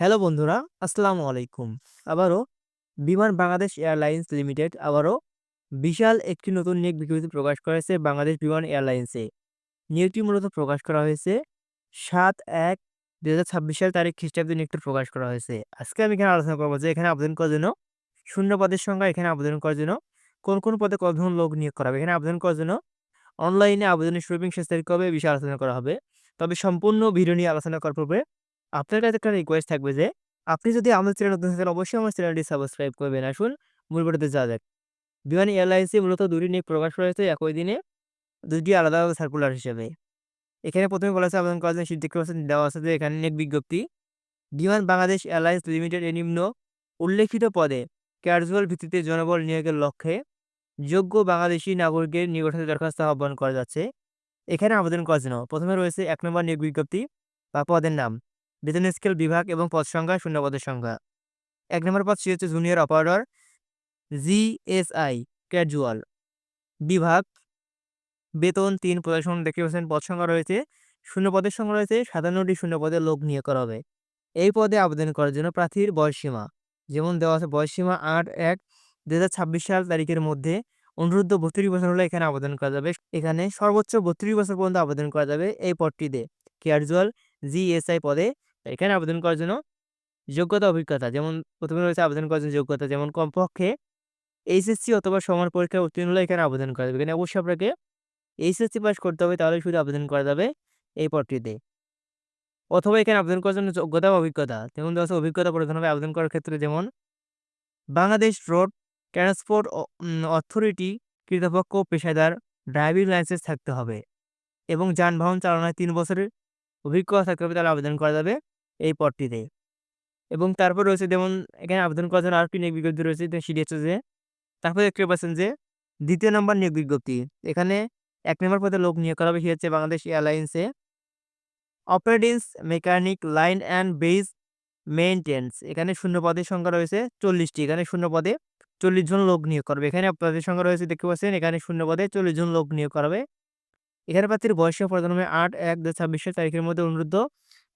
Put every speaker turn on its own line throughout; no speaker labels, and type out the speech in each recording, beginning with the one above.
hello বন্ধুরা আসসালামু আলাইকুম আবারও বিমান বাংলাদেশ এয়ারলাইন্স লিমিটেড আবারও বিশাল একটি নতুন নিয়োগ বিজ্ঞপ্তি প্রকাশ করেছে বাংলাদেশ বিমান এয়ারলাইন্সে নিয়োগটি মূলত প্রকাশ করা হয়েছে সাত এক দু হাজার ছাব্বিশ সাল তারিখ খ্রিস্টাব্দে নিয়োগটি প্রকাশ করা হয়েছে আজকে আমি এখানে আলোচনা করবো যে এখানে আবেদন করার জন্য শূন্য পদের সংখ্যা এখানে আবেদন করার জন্য কোন কোন পদে কতজন লোক নিয়োগ করা হবে এখানে আবেদন করার জন্য অনলাইনে আবেদনের শুরু শেষ তারিখ হবে বিশাল আলোচনা করা হবে তবে সম্পূর্ণ ভিডিও নিয়ে আলোচনা করার পূর্বে আপনার কাছে একটা রিকোয়েস্ট থাকবে যে আপনি যদি আমার চ্যানেল নতুন থাকেন অবশ্যই আমার চ্যানেলটি সাবস্ক্রাইব করবেন আসুন মূল ভিডিওতে যা যাক বিমান এয়ারলাইন্সে মূলত দুটি নিয়ে প্রকাশ করেছে একই দিনে দুটি আলাদা আলাদা সার্কুলার হিসেবে এখানে প্রথমে বলা আছে আবেদন করার জন্য সিদ্ধি দেওয়া আছে যে এখানে এক বিজ্ঞপ্তি বিমান বাংলাদেশ এয়ারলাইন্স লিমিটেড এ নিম্ন উল্লেখিত পদে ক্যাজুয়াল ভিত্তিতে জনবল নিয়োগের লক্ষ্যে যোগ্য বাংলাদেশি নাগরিকের নিকটে দরখাস্ত আহ্বান করা যাচ্ছে এখানে আবেদন করার জন্য প্রথমে রয়েছে এক নম্বর নিয়োগ বিজ্ঞপ্তি বা পদের নাম বেতন স্কেল বিভাগ এবং পদ সংখ্যা শূন্যপদের সংখ্যা এক নম্বর পদ পদটি হচ্ছে জুনিয়র অপারেটর জিএসআই ক্যাজুয়াল বিভাগ বেতন তিন প্রশাসন দেখতে পাচ্ছেন পদ সংখ্যা রয়েছে শূন্য পদের সংখ্যা রয়েছে সাতান্নটি শূন্য পদে লোক নিয়োগ করা হবে এই পদে আবেদন করার জন্য প্রার্থীর বয়সীমা যেমন দেওয়া আছে বয়সীমা আট এক দু সাল তারিখের মধ্যে অনুরুদ্ধ বত্রিশ বছর হলে এখানে আবেদন করা যাবে এখানে সর্বোচ্চ বত্রিশ বছর পর্যন্ত আবেদন করা যাবে এই পদটিতে ক্যাজুয়াল জিএসআই পদে এখানে আবেদন করার জন্য যোগ্যতা অভিজ্ঞতা যেমন প্রথমে রয়েছে আবেদন করার জন্য যোগ্যতা যেমন কমপক্ষে এইচএসসি অথবা সমান পরীক্ষায় উত্তীর্ণ হলে এখানে আবেদন করা যাবে এখানে অবশ্যই আপনাকে এইচএসসি পাস করতে হবে তাহলে শুধু আবেদন করা যাবে এই পদটিতে অথবা এখানে আবেদন করার জন্য যোগ্যতা বা অভিজ্ঞতা যেমন দেওয়া অভিজ্ঞতা প্রধান হবে আবেদন করার ক্ষেত্রে যেমন বাংলাদেশ রোড ট্রান্সপোর্ট অথরিটি কৃতপক্ষ পেশাদার ড্রাইভিং লাইসেন্স থাকতে হবে এবং যানবাহন চালনায় তিন বছরের অভিজ্ঞতা থাকতে হবে তাহলে আবেদন করা যাবে এই পদটিতে এবং তারপর রয়েছে যেমন এখানে আবেদন করার জন্য আরেকটি নিয়োগ বিজ্ঞপ্তি রয়েছে সেটি হচ্ছে যে তারপর দেখতে পাচ্ছেন যে দ্বিতীয় নম্বর নিয়োগ বিজ্ঞপ্তি এখানে এক নম্বর পদে লোক নিয়োগ করা হবে সে হচ্ছে বাংলাদেশ এয়ারলাইন্সে operatings mechanic line and base maintenance এখানে শূন্য পদের সংখ্যা রয়েছে চল্লিশটি এখানে শূন্য পদে চল্লিশ জন লোক নিয়োগ করবে এখানে পদের সংখ্যা রয়েছে দেখতে পাচ্ছেন এখানে শূন্য পদে চল্লিশ জন লোক নিয়োগ করবে এখানে প্রার্থীর বয়স প্রথমে আট এক দু ছাব্বিশের তারিখের মধ্যে অনুরুদ্ধ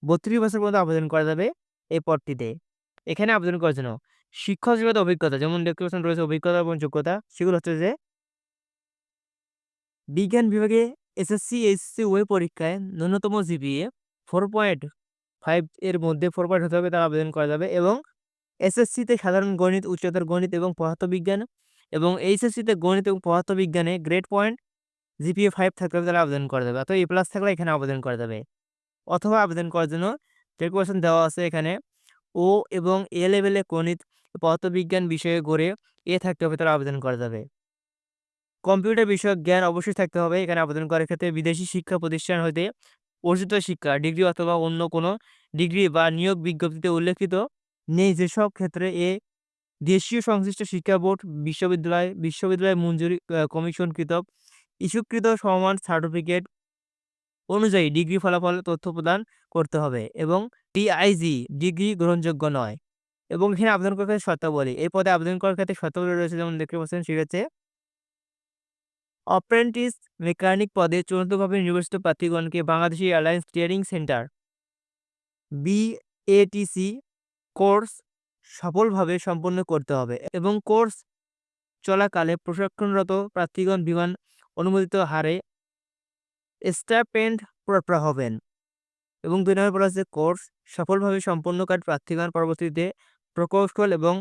বত্রিশ বছর পর্যন্ত আবেদন করা যাবে এই পদটিতে এখানে আবেদন করার জন্য শিক্ষক শিক্ষকগত অভিজ্ঞতা যেমন দেখতে পাচ্ছেন রয়েছে অভিজ্ঞতা এবং যোগ্যতা সেগুলো হচ্ছে যে বিজ্ঞান বিভাগে এসএসসি এসএসসি ওয়ে পরীক্ষায় ন্যূনতম জিপিএ ফোর পয়েন্ট ফাইভ এর মধ্যে ফোর পয়েন্ট হতে হবে তার আবেদন করা যাবে এবং এসএসসিতে সাধারণ গণিত উচ্চতর গণিত এবং বিজ্ঞান এবং এইচএসসিতে গণিত এবং বিজ্ঞানে গ্রেড পয়েন্ট জিপিএ ফাইভ থাকলে তারা আবেদন করা যাবে অর্থাৎ এ প্লাস থাকলে এখানে আবেদন করা যাবে অথবা আবেদন করার জন্য যে দেওয়া আছে এখানে ও এবং এ লেভেলে গণিত পদার্থবিজ্ঞান বিষয়ে গড়ে এ থাকতে হবে তারা আবেদন করা যাবে কম্পিউটার বিষয়ক জ্ঞান অবশ্যই থাকতে হবে এখানে আবেদন করার ক্ষেত্রে বিদেশি শিক্ষা প্রতিষ্ঠান হইতে অর্জিত শিক্ষা ডিগ্রি অথবা অন্য কোনো ডিগ্রি বা নিয়োগ বিজ্ঞপ্তিতে উল্লেখিত নেই যেসব ক্ষেত্রে এ দেশীয় সংশ্লিষ্ট শিক্ষা বোর্ড বিশ্ববিদ্যালয় বিশ্ববিদ্যালয় মঞ্জুরি কমিশন কৃতক ইস্যুকৃত সমান সার্টিফিকেট অনুযায়ী ডিগ্রি ফলাফল তথ্য প্রদান করতে হবে এবং টিআইজি ডিগ্রি গ্রহণযোগ্য নয় এবং এখানে আবেদন করার ক্ষেত্রে শর্তাবলী এই পদে আবেদন করার ক্ষেত্রে শর্তাবলী রয়েছে যেমন দেখতে পাচ্ছেন সেক্ষেত্রে অপ্রেন্টিস মেকানিক পদে চূড়ান্তভাবে নির্বাচিত প্রার্থীগণকে Bangladeshi airlines training centre BATC course সফলভাবে সম্পন্ন করতে হবে এবং কোর্স চলাকালে প্রশিক্ষণরত প্রার্থীগণ বিমান অনুমোদিত হারে স্টাপ এন্ড হবেন এবং দুই নম্বর বলা হচ্ছে কোর্স সফলভাবে কাজ প্রার্থীগণ পরবর্তীতে প্রকৌশল এবং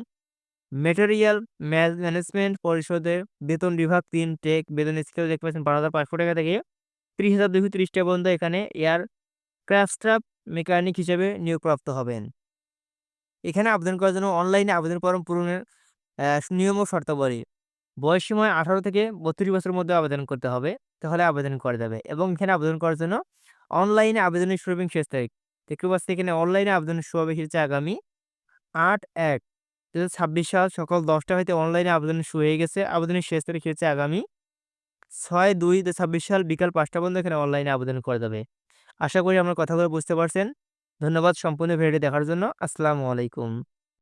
মেটেরিয়াল ম্যানেজমেন্ট পরিষদের বেতন বিভাগ তিন টেক বেতন স্কেল দেখতে পাচ্ছেন বারো হাজার পাঁচশো টাকা থেকে ত্রিশ হাজার দুশো ত্রিশ টাকা পর্যন্ত এখানে এয়ার ক্রাফটস্টাফ মেকানিক হিসেবে নিয়োগপ্রাপ্ত হবেন এখানে আবেদন করার জন্য অনলাইনে আবেদন ফর্ম পূরণের নিয়ম ও শর্তাবলী বয়স সময় আঠারো থেকে বত্রিশ বছরের মধ্যে আবেদন করতে হবে তাহলে আবেদন করা যাবে এবং এখানে আবেদন করার জন্য অনলাইনে আবেদনের শুরু এবং শেষ তারিখ দেখতে পাচ্ছি এখানে অনলাইনে আবেদনের শুরু হবে হচ্ছে আগামী আট এক দু ছাব্বিশ সাল সকাল দশটা হইতে অনলাইনে আবেদন শুরু হয়ে গেছে আবেদনের শেষ তারিখ হচ্ছে আগামী ছয় দুই দু ছাব্বিশ সাল বিকাল পাঁচটা পর্যন্ত এখানে অনলাইনে আবেদন করা যাবে আশা করি আপনার কথাগুলো বুঝতে পারছেন ধন্যবাদ সম্পূর্ণ ভিডিওটি দেখার জন্য আসসালামু আলাইকুম